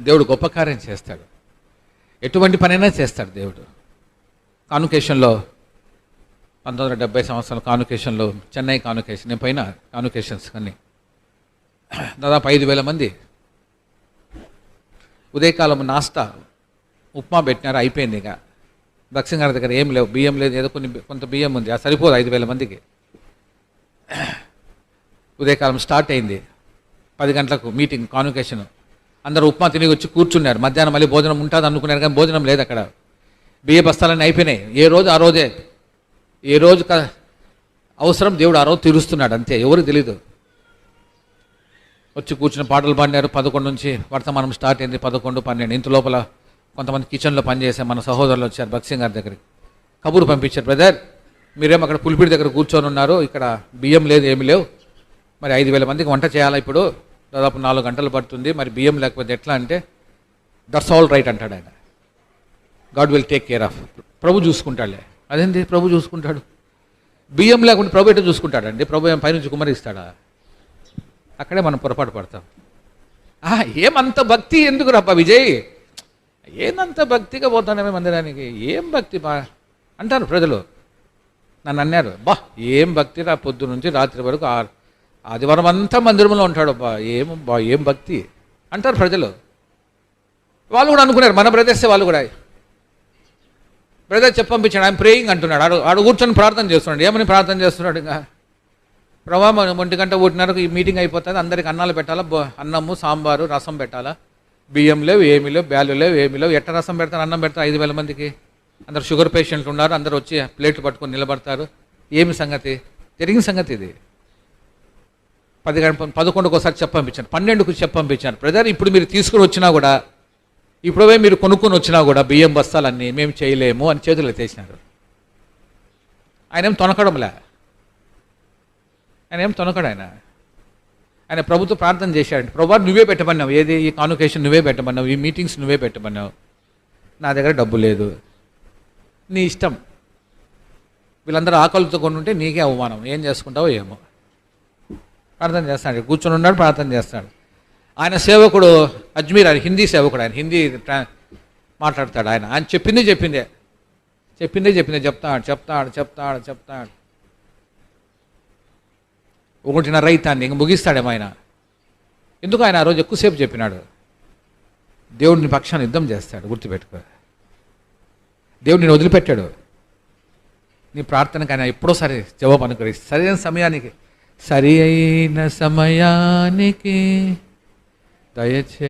దేవుడు గొప్ప కార్యం చేస్తాడు. ఎటువంటి పనైనా చేస్తాడు దేవుడు. కానుకేషన్లో పంతొమ్మిది వందల డెబ్బై సంవత్సరాల కానుకేషన్లో చెన్నై కానుకేషన్ నేను పైన కానుకేషన్స్ కానీ దాదాపు ఐదు వేల మంది ఉదయకాలం నాస్తా ఉప్మా పెట్టినారు అయిపోయింది ఇక. దక్షిణ గారి దగ్గర ఏం లేవు బియ్యం లేదు ఏదో కొన్ని కొంత బియ్యం ఉంది అది సరిపోదు ఐదు వేల మందికి. ఉదయకాలం స్టార్ట్ అయింది. పది గంటలకు మీటింగ్ కాన్వకేషన్ అందరూ ఉప్మా తిని వచ్చి కూర్చున్నారు. మధ్యాహ్నం మళ్ళీ భోజనం ఉంటుంది అనుకున్నారు కానీ భోజనం లేదు అక్కడ. బియ్య బస్తాలన్నీ అయిపోయినాయి. ఏ రోజు ఆ రోజే ఏ రోజు అవసరం దేవుడు ఆ రోజు తీరుస్తున్నాడు అంతే. ఎవరు తెలీదు. వచ్చి కూర్చుని పాటలు పాడినారు. పదకొండు నుంచి వర్తమానం స్టార్ట్ అయింది. పదకొండు పన్నెండు. ఇంత లోపల కొంతమంది కిచెన్లో పనిచేసే మన సహోదరులు వచ్చారు భక్సింగ్ గారి దగ్గరికి. కబురు పంపించారు బ్రదర్ మీరేమో అక్కడ పులిపిడి దగ్గర కూర్చొని ఉన్నారు. ఇక్కడ బియ్యం లేదు ఏమి లేవు. మరి ఐదు వేల మందికి వంట చేయాలా ఇప్పుడు? దాదాపు నాలుగు గంటలు పడుతుంది. మరి బియ్యం లేకపోతే ఎట్లా అంటే దట్స్ ఆల్ రైట్ అంటాడు ఆయన. God will take care of Prabhu చూసుకుంటాడులే. అదేంటి ప్రభు చూసుకుంటాడు? బియ్యం లేకుండా ప్రభు ఎట్లా చూసుకుంటాడండి? ప్రభు ఏం పైనుంచి కుమరిస్తాడా అక్కడే మనం పొరపాటు పడతాం. ఏమంత భక్తి ఎందుకు రప్ప విజయ్? ఏమంత భక్తిగా పోతానేమే మందిరానికి. ఏం భక్తి బా? అంటారు ప్రజలు. నన్ను అన్నారు బా ఏం భక్తి రా పొద్దు నుంచి రాత్రి వరకు ఆ- ఆదివారం అంతా మందిరంలో ఉంటాడు. బా ఏం బా ఏం భక్తి? అంటారు ప్రజలు. వాళ్ళు కూడా అనుకున్నారు మన బ్రదర్సే వాళ్ళు కూడా. బ్రదర్ చెప్పంపించాడు ఆయన ప్రేయింగ్ అంటున్నాడు. ఆడు ఆడు కూర్చొని ప్రార్థన చేస్తున్నాడు. ఏమని ప్రార్థన చేస్తున్నాడు ఇంకా? ప్రభా మనం ఒంటి గంట ఒకటిన్నరకు ఈ మీటింగ్ అయిపోతుంది. అందరికి అన్నాలు పెట్టాలా? అన్నము సాంబారు రసం పెట్టాలా? బియ్యం లేవు ఏమి లేవు బ్యాలు లేవు ఏమి లేవు. ఎట్ట రసం పెడతారు? అన్నం పెడతారు ఐదు వేల మందికి. అందరు షుగర్ పేషెంట్లు ఉన్నారు. అందరు వచ్చి ప్లేట్లు పట్టుకొని నిలబడతారు. ఏమి సంగతి? జరిగిన సంగతి ఇది. పది గంట పదకొండుకు ఒకసారి చెప్పంపించాను పన్నెండుకు చెప్పంపించాను బ్రదర్ ఇప్పుడు మీరు తీసుకుని వచ్చినా కూడా ఇప్పుడే మీరు కొనుక్కొని వచ్చినా కూడా బియ్యం బస్తాలన్నీ మేము చేయలేము అని చేతులు ఎత్తేసినారు. ఆయన ఏం తొనకడంలే. ఆయన ఏం తొనకడు ఆయన. ఆయన ప్రభుత్వ ప్రార్థన చేశాడు ప్రభా నువ్వే పెట్టమన్నావు. ఏది ఈ కాన్వకేషన్ నువ్వే పెట్టమన్నావు? ఈ మీటింగ్స్ నువ్వే పెట్టమన్నావు? నా దగ్గర డబ్బు లేదు. నీ ఇష్టం. వీళ్ళందరూ ఆకలితో కొనుంటే నీకే అవమానం. ఏం చేసుకుంటావో ఏమో. ప్రార్థన చేస్తాడు. కూర్చొని ఉన్నాడు ప్రార్థన చేస్తాడు. ఆయన సేవకుడు అజ్మీర్ ఆయన హిందీ సేవకుడు ఆయన. హిందీ మాట్లాడతాడు ఆయన. ఆయన చెప్పిందే చెప్పిందే. చెప్పిందే చెప్పిందే. చెప్తాడు చెప్తాడు చెప్తాడు చెప్తాడు. ఒకటిన్నర రైతాన్ని ఇంక ముగిస్తాడేమో ఆయన. ఎందుకు ఆయన ఆ రోజు ఎక్కువసేపు చెప్పినాడు? దేవుడిని పక్షాన్ని యుద్ధం చేస్తాడు గుర్తుపెట్టుకో. దేవుడు నేను వదిలిపెట్టాడు. నీ ప్రార్థనకు ఆయన ఎప్పుడో సరే జవాబు అనుకరిస్తే సరైన సమయానికి సరి అయిన సమయానికి దయచే